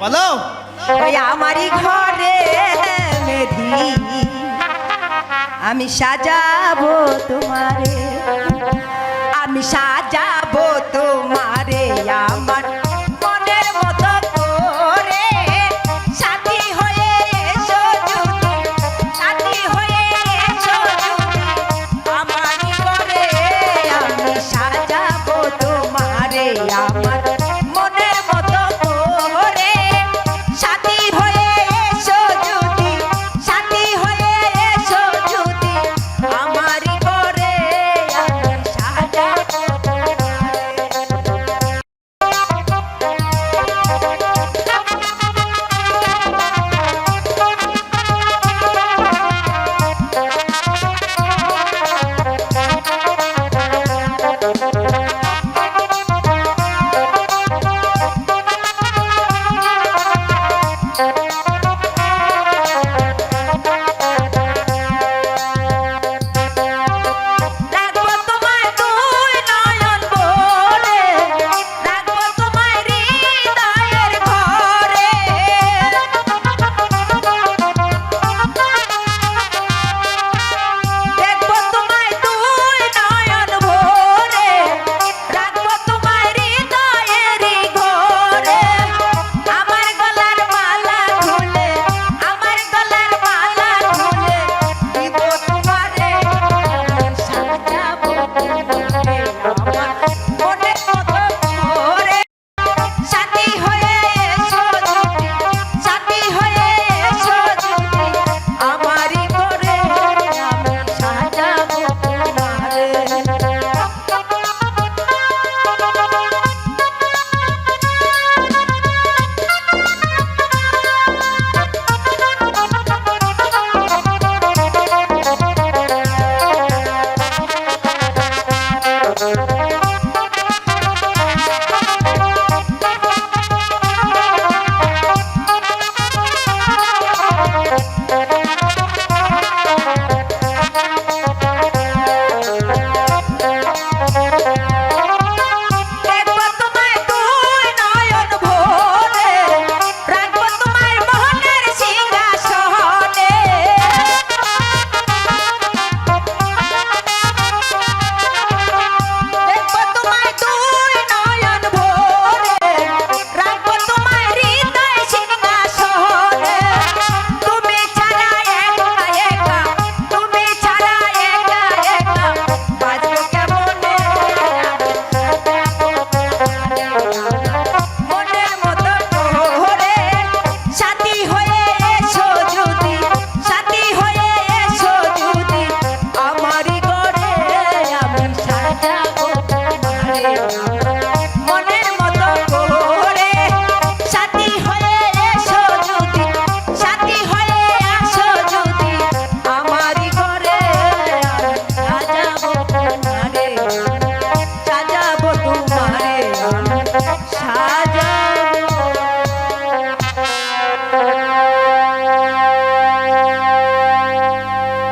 বলো। ওই আমারই ঘরে মেধি। আমি সাজাবো তোমারে। আমি সাজাবো তোমারে আমার